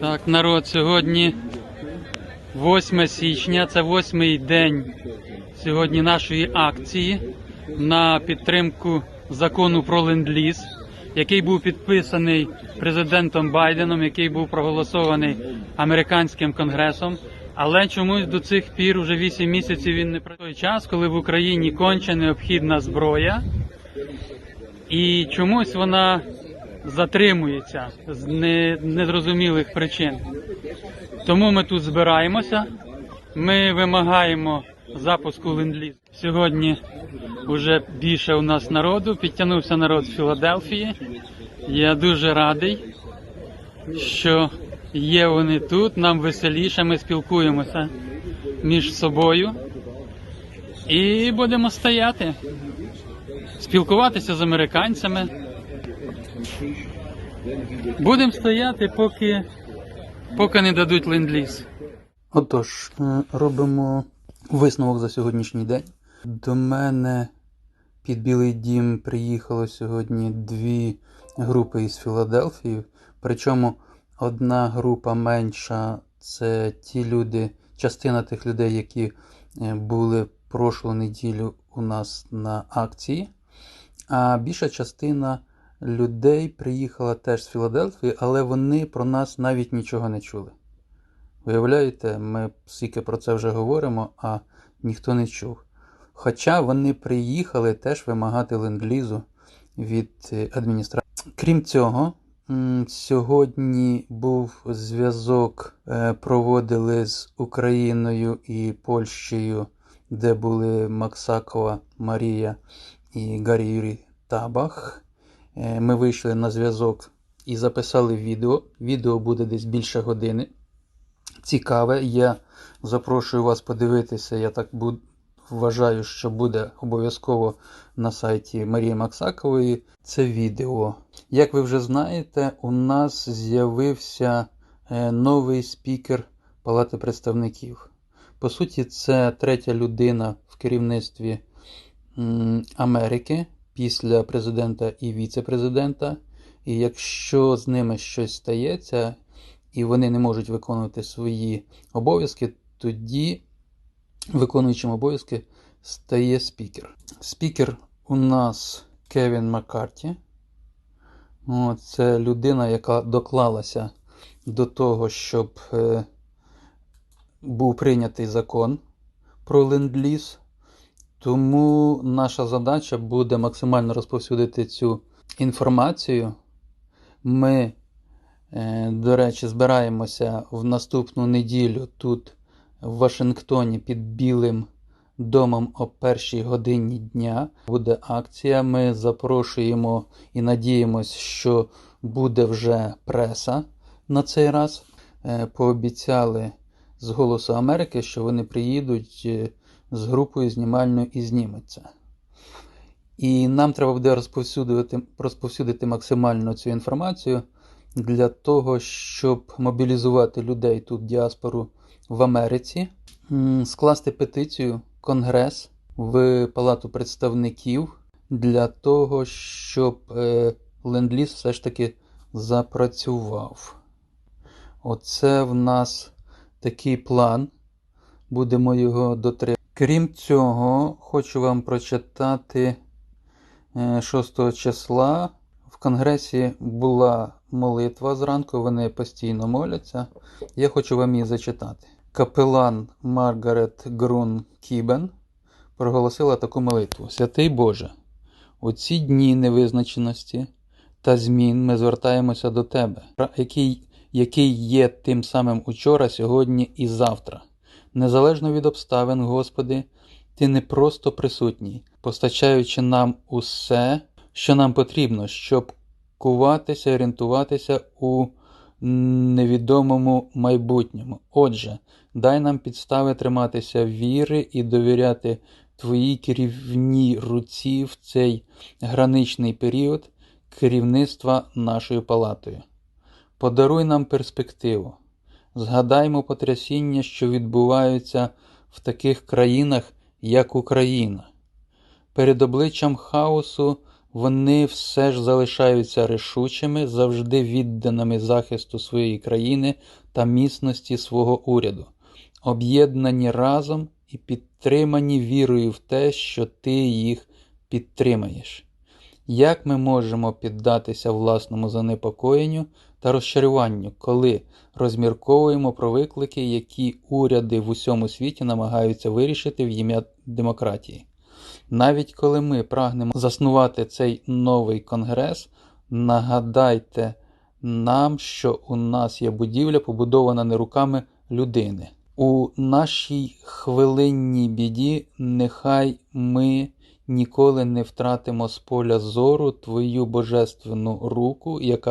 Так, народ, сьогодні 8 січня, це восьмий день сьогодні нашої акції на підтримку закону про ленд-ліз, який був підписаний президентом Байденом, який був проголосований американським конгресом. Але чомусь до цих пір, уже 8 місяців, він не пройшов той час, коли в Україні конче необхідна зброя, і чомусь вона затримується з незрозумілих причин. Тому ми тут збираємося. Ми вимагаємо запуску ленд-ліз. Сьогодні вже більше у нас народу. Підтягнувся народ з Філадельфії. Я дуже радий, що є вони тут. Нам веселіше, ми спілкуємося між собою. І будемо стояти, спілкуватися з американцями. Будемо стояти, поки, поки не дадуть ленд-ліз. Отож, е, робимо висновок за сьогоднішній день. До мене під Білий Дім приїхало сьогодні дві групи із Філадельфії. Причому одна група менша це ті люди, частина тих людей, які е, були прошлу неділю у нас на акції. А більша частина людей приїхала теж з Філадельфії, але вони про нас навіть нічого не чули. Виявляєте, ми скільки про це вже говоримо, а ніхто не чув. Хоча вони приїхали теж вимагати ленд-лізу від е, адміністрації. Крім цього, сьогодні був зв'язок, е, проводили з Україною і Польщею, де були Максакова Марія і Гаррі Юрій Табах. Е, Ми вийшли на зв'язок і записали відео. Відео буде десь більше години. Цікаве. Я запрошую вас подивитися. Я так буд- вважаю, що буде обов'язково на сайті Марії Максакової. Це відео. Як ви вже знаєте, у нас з'явився е, новий спікер Палати представників. По суті, це третя людина в керівництві Америки після президента і віце-президента. І якщо з ними щось стається, і вони не можуть виконувати свої обов'язки, тоді виконуючим обов'язки стає спікер. Спікер у нас Кевін Маккарті. Це людина, яка доклалася до того, щоб е, був прийнятий закон про ленд-ліз. Тому наша задача буде максимально розповсюдити цю інформацію. Ми, е, до речі, збираємося в наступну неділю тут, в Вашингтоні, під Білим домом о першій годині дня. Буде акція. Ми запрошуємо і надіємось, що буде вже преса на цей раз. Е, Пообіцяли з Голосу Америки, що вони приїдуть е, з групою знімальною і зніметься. І нам треба буде розповсюдити, розповсюдити максимально цю інформацію для того, щоб мобілізувати людей тут, діаспору в Америці, скласти петицію Конгрес в Палату представників для того, щоб е, ленд-ліз все ж таки запрацював. Оце в нас такий план. Будемо його дотримувати. Крім цього, хочу вам прочитати е, 6 числа. В Конгресі була молитва зранку, вони постійно моляться. Я хочу вам її зачитати. Капелан Маргарет Грун Кібен проголосила таку молитву: Святий Боже, у ці дні невизначеності та змін ми звертаємося до Тебе, який, який є тим самим учора, сьогодні і завтра. Незалежно від обставин, Господи, Ти не просто присутній, постачаючи нам усе, що нам потрібно, щоб куватися, орієнтуватися у невідомому майбутньому. Отже, дай нам підстави триматися віри і довіряти Твоїй керівній руці в цей граничний період керівництва нашою палатою. Подаруй нам перспективу. Згадаймо потрясіння, що відбуваються в таких країнах, як Україна. Перед обличчям хаосу вони все ж залишаються рішучими, завжди відданими захисту своєї країни та міцності свого уряду, об'єднані разом і підтримані вірою в те, що ти їх підтримаєш. Як ми можемо піддатися власному занепокоєнню та розчаруванню, коли розмірковуємо про виклики, які уряди в усьому світі намагаються вирішити в ім'я демократії? Навіть коли ми прагнемо заснувати цей новий конгрес, нагадайте нам, що у нас є будівля, побудована не руками людини. У нашій хвилинній біді нехай ми ніколи не втратимо з поля зору твою божественну руку, яка